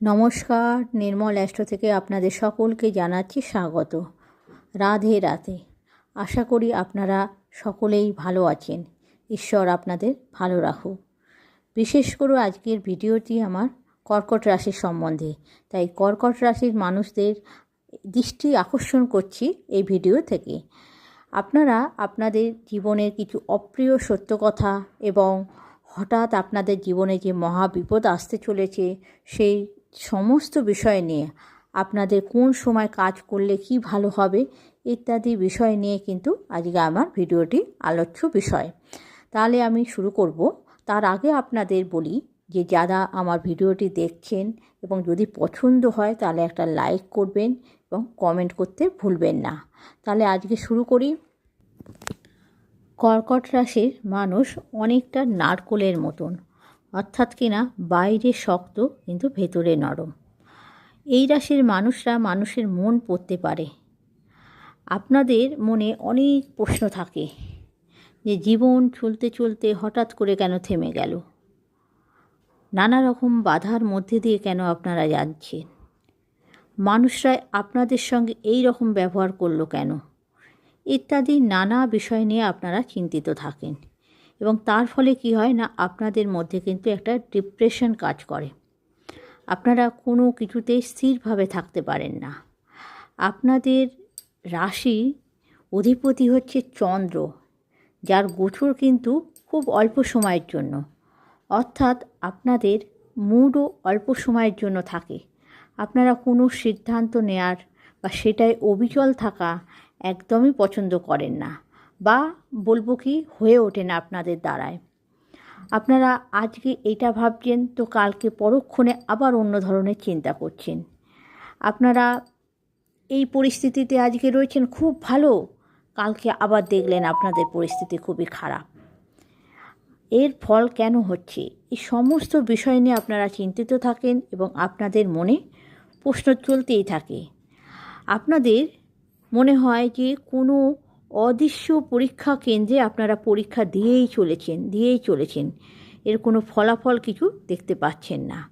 নমস্কার, নির্মল অ্যাস্ট্রো থেকে আপনাদের সকলকে জানাচ্ছি স্বাগত। রাধে রাতে আশা করি আপনারা সকলেই ভালো আছেন। ঈশ্বর আপনাদের ভালো রাখুক। বিশেষ করে আজকের ভিডিওটি আমার কর্কট রাশির সম্বন্ধে। তাই কর্কট রাশির মানুষদের দৃষ্টি আকর্ষণ করছি এই ভিডিও থেকে। আপনারা আপনাদের জীবনের কিছু অপ্রিয় সত্য কথা এবং হঠাৎ আপনাদের জীবনে যে মহা বিপদ আসতে চলেছে, সেই সমস্ত বিষয় নিয়ে, আপনাদের কোন সময় কাজ করলে কি ভালো হবে ইত্যাদি বিষয় নিয়ে কিন্তু আজকে আমার ভিডিওটি আলোচ্য বিষয়। তাহলে আমি শুরু করব। তার আগে আপনাদের বলি যে, যারা আমার ভিডিওটি দেখছেন এবং যদি পছন্দ হয়, তাহলে একটা লাইক করবেন এবং কমেন্ট করতে ভুলবেন না। তাহলে আজকে শুরু করি। কর্কট রাশির মানুষ অনেকটা নারকোলের মতন। অর্থাৎ কিনা বাইরে শক্ত কিন্তু ভেতরে নরম। এই রাশির মানুষরা মানুষের মন পড়তে পারে। আপনাদের মনে অনেক প্রশ্ন থাকে যে জীবন চলতে চলতে হঠাৎ করে কেন থেমে গেল? নানা রকম বাধার মধ্যে দিয়ে কেন আপনারা যাচ্ছেন? মানুষরা আপনাদের সঙ্গে এই রকম ব্যবহার করল কেন? ইত্যাদি নানা বিষয় নিয়ে আপনারা চিন্তিত থাকেন। এবং তার ফলে কি হয় না, আপনাদের মধ্যে কিন্তু একটা ডিপ্রেশন কাজ করে। আপনারা কোনো কিছুতেই স্থিরভাবে থাকতে পারেন না। আপনাদের রাশি অধিপতি হচ্ছে চন্দ্র, যার গোচর কিন্তু খুব অল্প সময়ের জন্য। অর্থাৎ আপনাদের মুডও অল্প সময়ের জন্য থাকে। আপনারা কোনো সিদ্ধান্ত নেয়ার বা সেটাই অবিচল থাকা একদমই পছন্দ করেন না। বা বলব কি হয়ে ওঠে না আপনাদের দ্বারায়। আপনারা আজকে এটা ভাবছেন, তো কালকে পরক্ষণে আবার অন্য ধরনের চিন্তা করছেন। আপনারা এই পরিস্থিতিতে আজকে রয়েছেন, খুব ভালো। কালকে আবার দেখলেন আপনাদের পরিস্থিতি খুবই খারাপ। এর ফল কেন হচ্ছে? এই সমস্ত বিষয় নিয়ে আপনারা চিন্তিত থাকেন এবং আপনাদের মনে প্রশ্ন চলতেই থাকে। আপনাদের মনে হয় যে কোনো অদৃশ্য পরীক্ষা কেন্দ্রে আপনারা পরীক্ষা দিয়েই চলেছেন দিয়েই চলেছেন। এর কোনো ফলাফল কিছু দেখতে পাচ্ছেন না।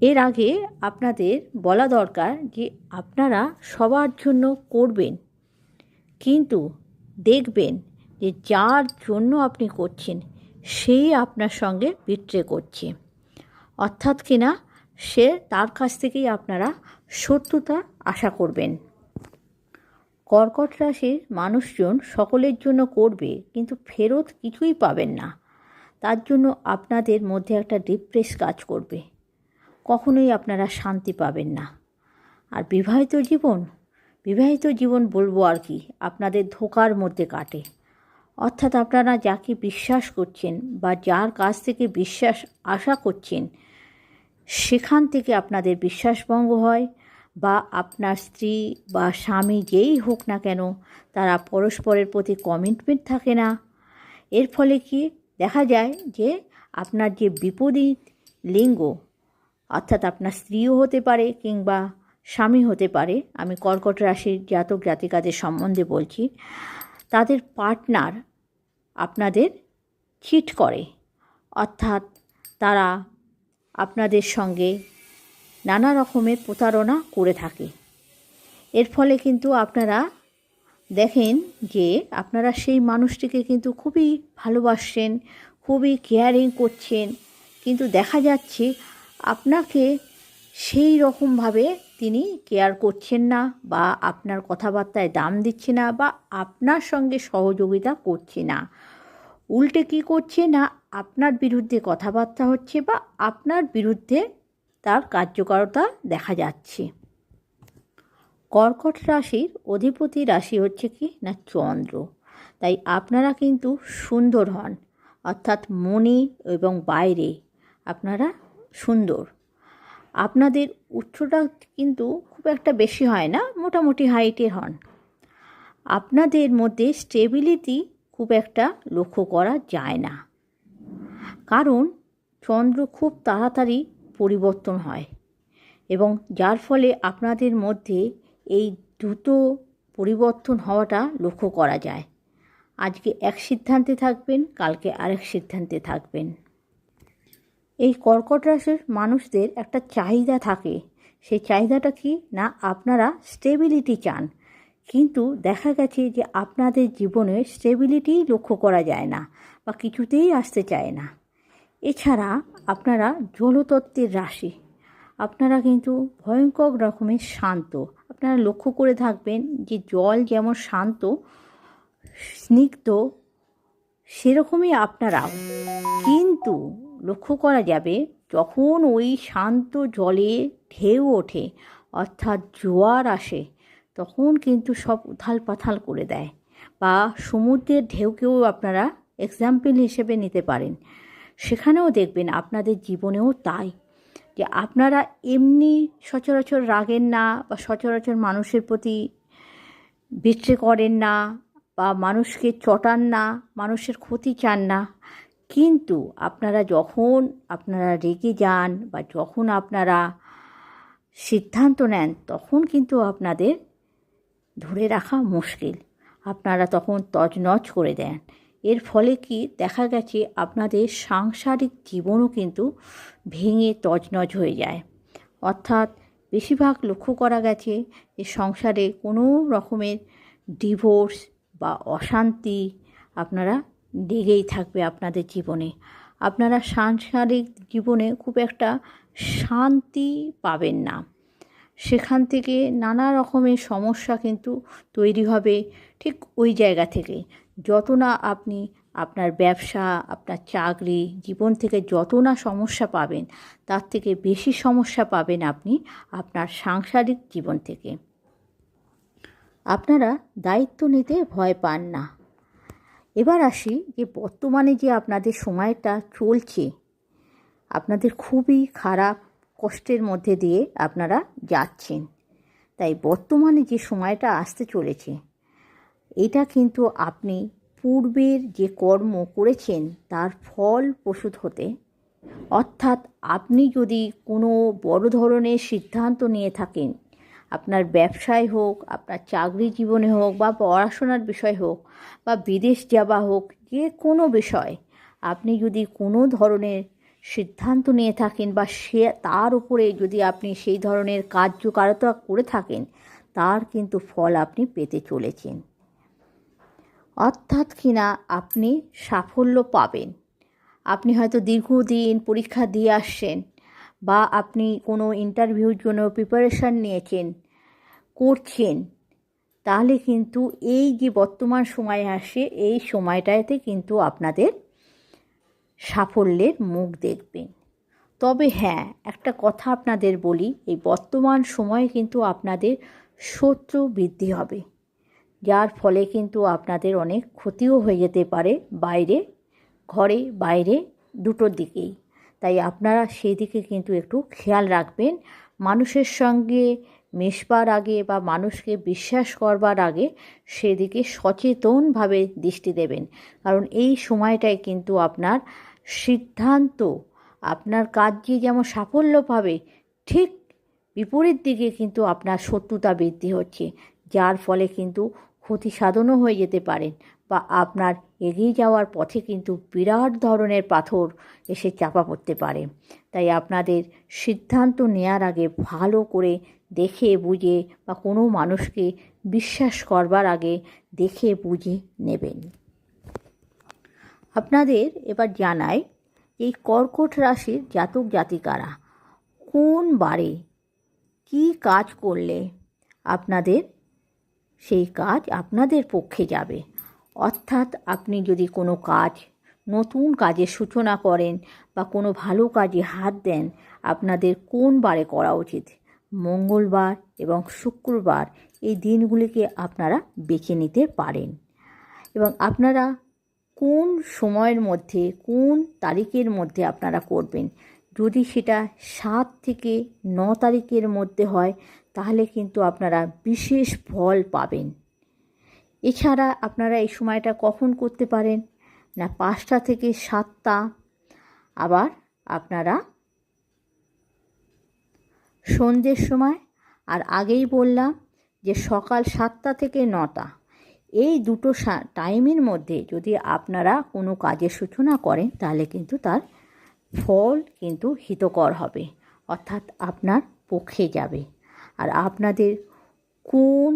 এর আগে আপনাদের বলা দরকার যে আপনারা সবার জন্য করবেন, কিন্তু দেখবেন যে যার জন্য আপনি করছেন সেই আপনার সঙ্গে বিট্রে করছে। অর্থাৎ কিনা সে তার কাছ থেকেই আপনারা সত্যতা আশা করবেন। কর্কট রাশির মানুষজন সকলের জন্য করবে, কিন্তু ফেরত কিছুই পাবেন না। তার জন্য আপনাদের মধ্যে একটা ডিপ্রেস কাজ করবে। কখনোই আপনারা শান্তি পাবেন না। আর বিবাহিত জীবন বিবাহিত জীবন বলব আর কি, আপনাদের ধোকার মধ্যে কাটে। অর্থাৎ আপনারা যাকে বিশ্বাস করছেন বা যার কাছ থেকে বিশ্বাস আশা করছেন, সেখান থেকে আপনাদের বিশ্বাসভঙ্গ হয় বা আপনার স্ত্রী বা স্বামী যেই হোক না কেন, তারা পরস্পরের প্রতি কমিটমেন্ট থাকে না। এর ফলে কি? দেখা যায় যে আপনার যে বিপরীত লিঙ্গ, অর্থাৎ আপনার স্ত্রীও হতে পারে কিংবা স্বামী হতে পারে, আমি কর্কট রাশির জাতক জাতিকাদের সম্বন্ধে বলছি, তাদের পার্টনার আপনাদের চিট করে। অর্থাৎ তারা আপনাদের সঙ্গে নানা রকমের প্রতারণা করে থাকে। এর ফলে কিন্তু আপনারা দেখেন যে আপনারা সেই মানুষটিকে কিন্তু খুবই ভালোবাসছেন, খুবই কেয়ারিং করছেন। কিন্তু দেখা যাচ্ছে আপনাকে সেই রকমভাবে তিনি কেয়ার করছেন না বা আপনার কথাবার্তায় দাম দিচ্ছে না বা আপনার সঙ্গে সহযোগিতা করছে না। উল্টে কি করছে না? আপনার বিরুদ্ধে কথাবার্তা হচ্ছে বা আপনার বিরুদ্ধে তার কার্যকারিতা দেখা যাচ্ছে। কর্কট রাশির অধিপতি রাশি হচ্ছে কি না চন্দ্র। তাই আপনারা কিন্তু সুন্দর হন, অর্থাৎ মনে এবং বাইরে আপনারা সুন্দর। আপনাদের উচ্চটা কিন্তু খুব একটা বেশি হয় না, মোটামুটি হাইটের হন। আপনাদের মধ্যে স্টেবিলিটি খুব একটা লক্ষ্য করা যায় না। কারণ চন্দ্র খুব তাড়াতাড়ি পরিবর্তন হয়। এবং যার ফলে আপনাদের মধ্যে এই দ্রুত পরিবর্তন হওয়াটা লক্ষ্য করা যায়। আজকে এক সিদ্ধান্তে থাকবেন, কালকে আরেক সিদ্ধান্তে থাকবেন। এই কর্কট রাশির মানুষদের একটা চাহিদা থাকে। সেই চাহিদাটা কি? না, আপনারা স্টেবিলিটি চান। কিন্তু দেখা গেছে যে আপনাদের জীবনে স্টেবিলিটি লক্ষ্য করা যায় না বা কিছুতেই আসতে চায় না। এছাড়া আপনারা জলতত্ত্বের রাশি। আপনারা কিন্তু ভয়ঙ্কর রকমের শান্ত। আপনারা লক্ষ্য করে থাকবেন যে জল যেমন শান্ত, স্নিগ্ধ, সেরকমই আপনারাও। কিন্তু লক্ষ্য করা যাবে, যখন ওই শান্ত জলে ঢেউ ওঠে, অর্থাৎ জোয়ার আসে, তখন কিন্তু সব উথাল পাথাল করে দেয়। বা সমুদ্রের ঢেউকেও আপনারা এক্সাম্পল হিসেবে নিতে পারেন। সেখানেও দেখবেন আপনাদের জীবনেও তাই, যে আপনারা এমনি সচরাচর রাগেন না বা সচরাচর মানুষের প্রতি বিট্রে করেন না বা মানুষকে চটান না, মানুষের ক্ষতি চান না। কিন্তু আপনারা যখন আপনারা রেগে যান বা যখন আপনারা সিদ্ধান্ত নেন, তখন কিন্তু আপনাদের ধরে রাখা মুশকিল। আপনারা তখন তজনজ করে দেন। এর ফলে কি দেখা গেছে আপনাদের সাংসারিক জীবনও কিন্তু ভেঙে তজনজ হয়ে যায়। অর্থাৎ বেশিরভাগ লক্ষ্য করা গেছে যে সংসারে কোনো রকমের ডিভোর্স বা অশান্তি আপনারা লেগেই থাকবে আপনাদের জীবনে। আপনারা সাংসারিক জীবনে খুব একটা শান্তি পাবেন না। সেখান থেকে নানা রকমের সমস্যা কিন্তু তৈরি হবে ঠিক ওই জায়গা থেকে। যত না আপনি আপনার ব্যবসা, আপনার চাকরি, জীবন থেকে যত না সমস্যা পাবেন, তার থেকে বেশি সমস্যা পাবেন আপনি আপনার সাংসারিক জীবন থেকে। আপনারা দায়িত্ব নিতে ভয় পান না। এবার আসি যে বর্তমানে যে আপনাদের সময়টা চলছে, আপনাদের খুবই খারাপ কষ্টের মধ্যে দিয়ে আপনারা যাচ্ছেন। তাই বর্তমানে যে সময়টা আসতে চলেছে এটা কিন্তু আপনি পূর্বের যে কর্ম করেছেন, তার ফল প্রসূত হতে। অর্থাৎ আপনি যদি কোনো বড় ধরনের সিদ্ধান্ত নিয়ে থাকেন, আপনার ব্যবসায় হোক, আপনার চাকরি জীবনে হোক, বা পড়াশোনার বিষয় হোক, বা বিদেশ যাওয়া হোক, যে কোনো বিষয়, আপনি যদি কোনো ধরনের সিদ্ধান্ত নিয়ে থাকেন, বা সে, তার উপরে যদি আপনি সেই ধরনের কার্যকারিতা করে থাকেন, তার কিন্তু ফল আপনি পেতে চলেছেন। অর্থাৎ কিনা আপনি সাফল্য পাবেন। আপনি হয়তো দীর্ঘদিন পরীক্ষা দিয়ে আসছেন বা আপনি কোনো ইন্টারভিউর জন্য প্রিপারেশান নিয়েছেন, করছেন, তাহলে কিন্তু এই যে বর্তমান সময় আসে এই সময়টাতে কিন্তু আপনাদের সাফল্যের মুখ দেখবেন। তবে হ্যাঁ একটা কথা আপনাদের বলি, এই বর্তমান সময়ে কিন্তু আপনাদের শত্রু বৃদ্ধি হবে। যার ফলে কিন্তু আপনাদের অনেক ক্ষতিও হয়ে যেতে পারে বাইরে, ঘরে, বাইরে, দুটোর দিকেই। তাই আপনারা সেই দিকে কিন্তু একটু খেয়াল রাখবেন। মানুষের সঙ্গে মেশবার আগে বা মানুষকে বিশ্বাস করবার আগে সেদিকে সচেতনভাবে দৃষ্টি দেবেন। কারণ এই সময়টায় কিন্তু আপনার সিদ্ধান্ত, আপনার কাজে যেমন সাফল্য পাবে, ঠিক বিপরীত দিকে কিন্তু আপনার শত্রুতা বৃদ্ধি হচ্ছে। যার ফলে কিন্তু ক্ষতি সাধনও হয়ে যেতে পারেন বা আপনার এগিয়ে যাওয়ার পথে কিন্তু বিরাট ধরনের পাথর এসে চাপা পড়তে পারে। তাই আপনাদের সিদ্ধান্ত নেওয়ার আগে ভালো করে দেখে বুঝে বা কোনো মানুষকে বিশ্বাস করবার আগে দেখে বুঝে নেবেন। আপনাদের এবার জানাই এই কর্কট রাশির জাতক জাতিকারা কোন বারে কী কাজ করলে আপনাদের সেই কাজ আপনাদের পক্ষে যাবে। অর্থাৎ আপনি যদি কোনো কাজ, নতুন কাজের সূচনা করেন বা কোনো ভালো কাজে হাত দেন, আপনাদের কোন বারে করা উচিত? মঙ্গলবার এবং শুক্রবার এই দিনগুলিকে আপনারা বেছে নিতে পারেন। এবং আপনারা কোন সময়ের মধ্যে, কোন তারিখের মধ্যে আপনারা করবেন? যদি সেটা সাত থেকে ন তারিখের মধ্যে হয় তাহলে কিন্তু আপনারা বিশেষ ফল পাবেন। এছাড়া আপনারা এই সময়টা কখন করতে পারেন? না পাঁচটা থেকে সাতটা। আবার আপনারা সন্ধ্যের সময়, আর আগেই বললাম যে সকাল সাতটা থেকে নটা। এই দুটো টাইমের মধ্যে যদি আপনারা কোনো কাজের সূচনা করেন, তাহলে কিন্তু তার ফল কিন্তু হিতকর হবে। অর্থাৎ আপনার পক্ষে যাবে। আর আপনাদের কোন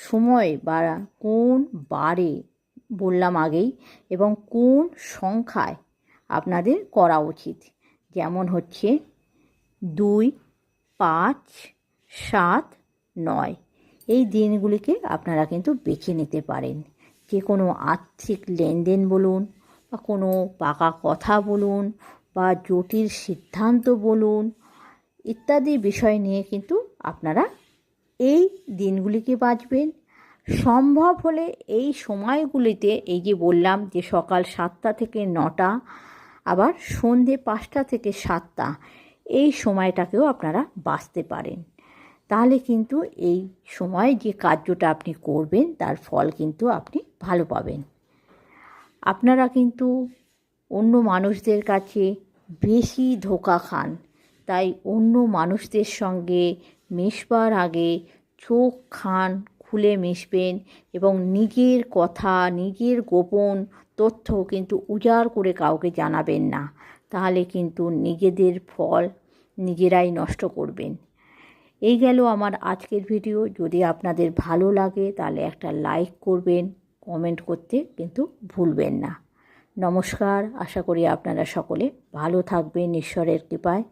সময় বা কোন বারে বললাম আগেই এবং কোন সংখ্যায় আপনাদের করা উচিত? যেমন হচ্ছে দুই, পাঁচ, সাত, নয়। এই দিনগুলিকে আপনারা কিন্তু বেছে নিতে পারেন। যে কোনো আর্থিক লেনদেন বলুন বা কোনো পাকা কথা বলুন বা জটিল সিদ্ধান্ত বলুন ইত্যাদি বিষয় নিয়ে কিন্তু আপনারা এই দিনগুলিকে বাঁচবেন? সম্ভব হলে এই সময়গুলিতে এই যে বললাম যে সকাল সাতটা থেকে নটা, আবার সন্ধে পাঁচটা থেকে সাতটা, এই সময়টাকেও আপনারা বাঁচতে পারেন। তাহলে কিন্তু এই সময় যে কার্যটা আপনি করবেন, তার ফল কিন্তু আপনি ভালো পাবেন। আপনারা কিন্তু অন্য মানুষদের কাছে বেশি ধোকা খান। তাই অন্য মানুষদের সঙ্গে মেশবার আগে চোখ খান খুলে মিশবেন এবং নিজের কথা, নিজের গোপন তথ্য কিন্তু উজাড় করে কাউকে জানাবেন না। তাহলে কিন্তু নিজেদের ফল নিজেরাই নষ্ট করবেন। এই গেল আমার আজকের ভিডিও। যদি আপনাদের ভালো লাগে তাহলে একটা লাইক করবেন, কমেন্ট করতে কিন্তু ভুলবেন না। নমস্কার। আশা করি আপনারা সকলে ভালো থাকবেন। ঈশ্বরের কৃপায়।